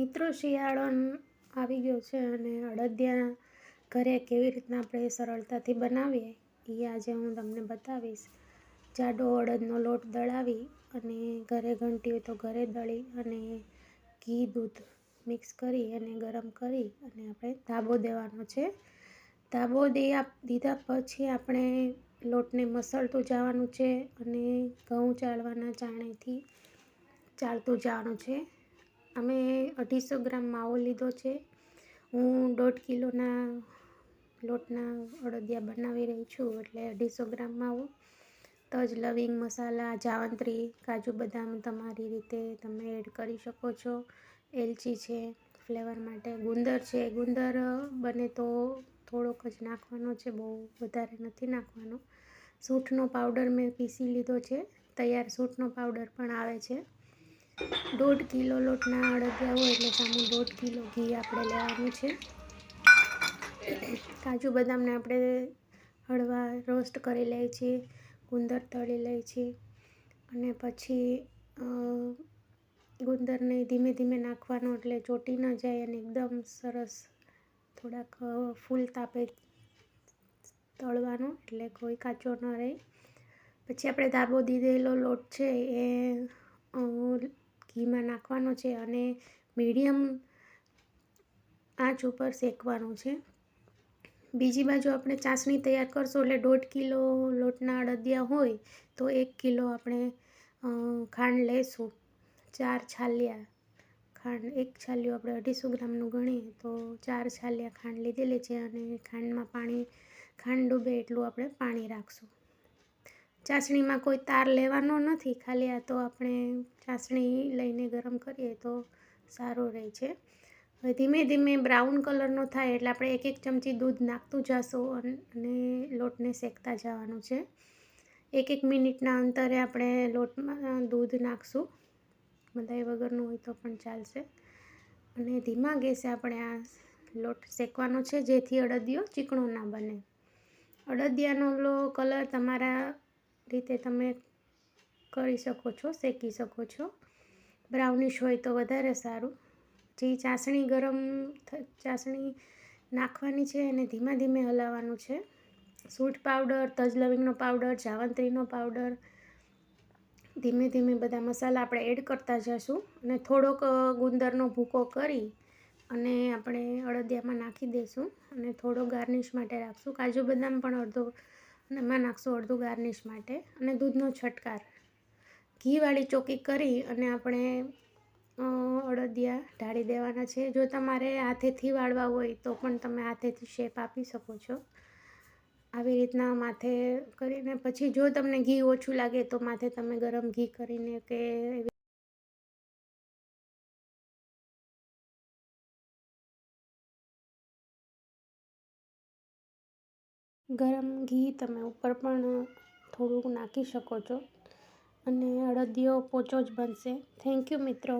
મિત્રો શિયાળો આવી ગયો છે અને અડદિયા ઘરે કેવી રીતના આપણે સરળતાથી બનાવીએ, એ આજે હું તમને બતાવીશ. જાડો અડદનો લોટ દળાવી અને ઘરે ઘંટી હોય તો ઘરે દળી અને ઘી, દૂધ મિક્સ કરી અને ગરમ કરી અને આપણે ધાબો દેવાનો છે. ધાબો દે દીધા પછી આપણે લોટને મસળતું જવાનું છે અને ઘઉં ચાળવાના ચાણેથી ચાળતું જવાનું છે. અમે અઢીસો ગ્રામ માવો લીધો છે. હું દોઢ કિલોના લોટના અડદિયા બનાવી રહી છું, એટલે અઢીસો ગ્રામ માવો. તજ, લવિંગ, મસાલા, જાવંત્રી, કાજુ બદામ તમારી રીતે તમે એડ કરી શકો છો. એલચી છે, ફ્લેવર માટે ગુંદર છે. ગુંદર બને તો થોડોક જ નાખવાનો છે, બહુ વધારે નથી નાખવાનો. સૂંઠનો પાવડર મેં પીસી લીધો છે. તૈયાર સૂંઠનો પાવડર પણ આવે છે. દોઢ કિલો લોટના અડદિયા હોય એટલે સામે દોઢ કિલો ઘી આપણે લેવાનું છે. કાજુ બદામને આપણે હળવા રોસ્ટ કરી લઈએ છીએ, ગુંદર તળી લઈએ છીએ અને પછી ગુંદરને ધીમે ધીમે નાખવાનો એટલે ચોટી ન જાય અને એકદમ સરસ થોડાક ફૂલ તાપે તળવાનો એટલે કોઈ કાચો ન રહે. પછી આપણે ધાબો દીધેલો લોટ છે એ ઘીમાં નાખવાનો છે અને મીડિયમ આંચ ઉપર શેકવાનું છે. બીજી બાજુ આપણે ચાસણી તૈયાર કરશું એટલે દોઢ કિલો લોટના અડદિયા હોય તો એક કિલો આપણે ખાંડ લઈશું ચાર છાલિયા ખાંડ, એક છાલિયું આપણે અઢીસો ગ્રામનું ગણીએ તો ચાર છાલિયા ખાંડ લીધેલી છે અને ખાંડમાં પાણી, ખાંડ ડૂબે એટલું આપણે પાણી રાખશું. ચાસણીમાં કોઈ તાર લેવાનો નથી, ખાલી આ તો આપણે ચાસણી લઈને ગરમ કરીએ તો સારું રહે છે. હવે ધીમે ધીમે બ્રાઉન કલરનો થાય એટલે આપણે એક એક ચમચી દૂધ નાખતું જશું અને લોટને શેકતા જવાનું છે. એક એક મિનિટના અંતરે આપણે લોટમાં દૂધ નાખશું. મલાઈ વગરનું હોય તો પણ ચાલશે. અને ધીમા ગેસે આપણે આ લોટ શેકવાનો છે, જેથી અડદિયો ચીકણો ના બને. અડદિયાનો કલર તમારા રીતે તમે કરી શકો છો, શેકી શકો છો. બ્રાઉનિશ હોય તો વધારે સારું. જે ચાસણી ગરમ ચાસણી નાખવાની છે એને ધીમા ધીમે હલાવવાનું છે. સૂટ પાવડર તજલવિંગનો પાવડર, જાવંત્રીનો પાવડર, ધીમે ધીમે બધા મસાલા આપણે એડ કરતા જઈશું અને થોડોક ગુંદરનો ભૂકો કરી અને આપણે અડદિયામાં નાખી દઈશું અને થોડો ગાર્નિશ માટે રાખશું. કાજુ બદામ પણ અડધો એમાં નાખશું અડધું ગાર્નિશ માટે અને દૂધનો છટકાર. ઘીવાળી ચોકી કરી અને આપણે અડદિયા ઢાળી દેવાના છે. જો તમારે હાથેથી વાળવા હોય તો પણ તમે હાથેથી શેપ આપી શકો છો. આવી રીતના માથે કરીને. પછી જો તમને ઘી ઓછું લાગે તો માથે તમે ગરમ ઘી કરીને કે ગરમ ઘી તમે ઉપર પણ થોડુંક નાખી શકો છો. અને અડદિયો પોચો જ બનશે. થેન્ક યુ મિત્રો.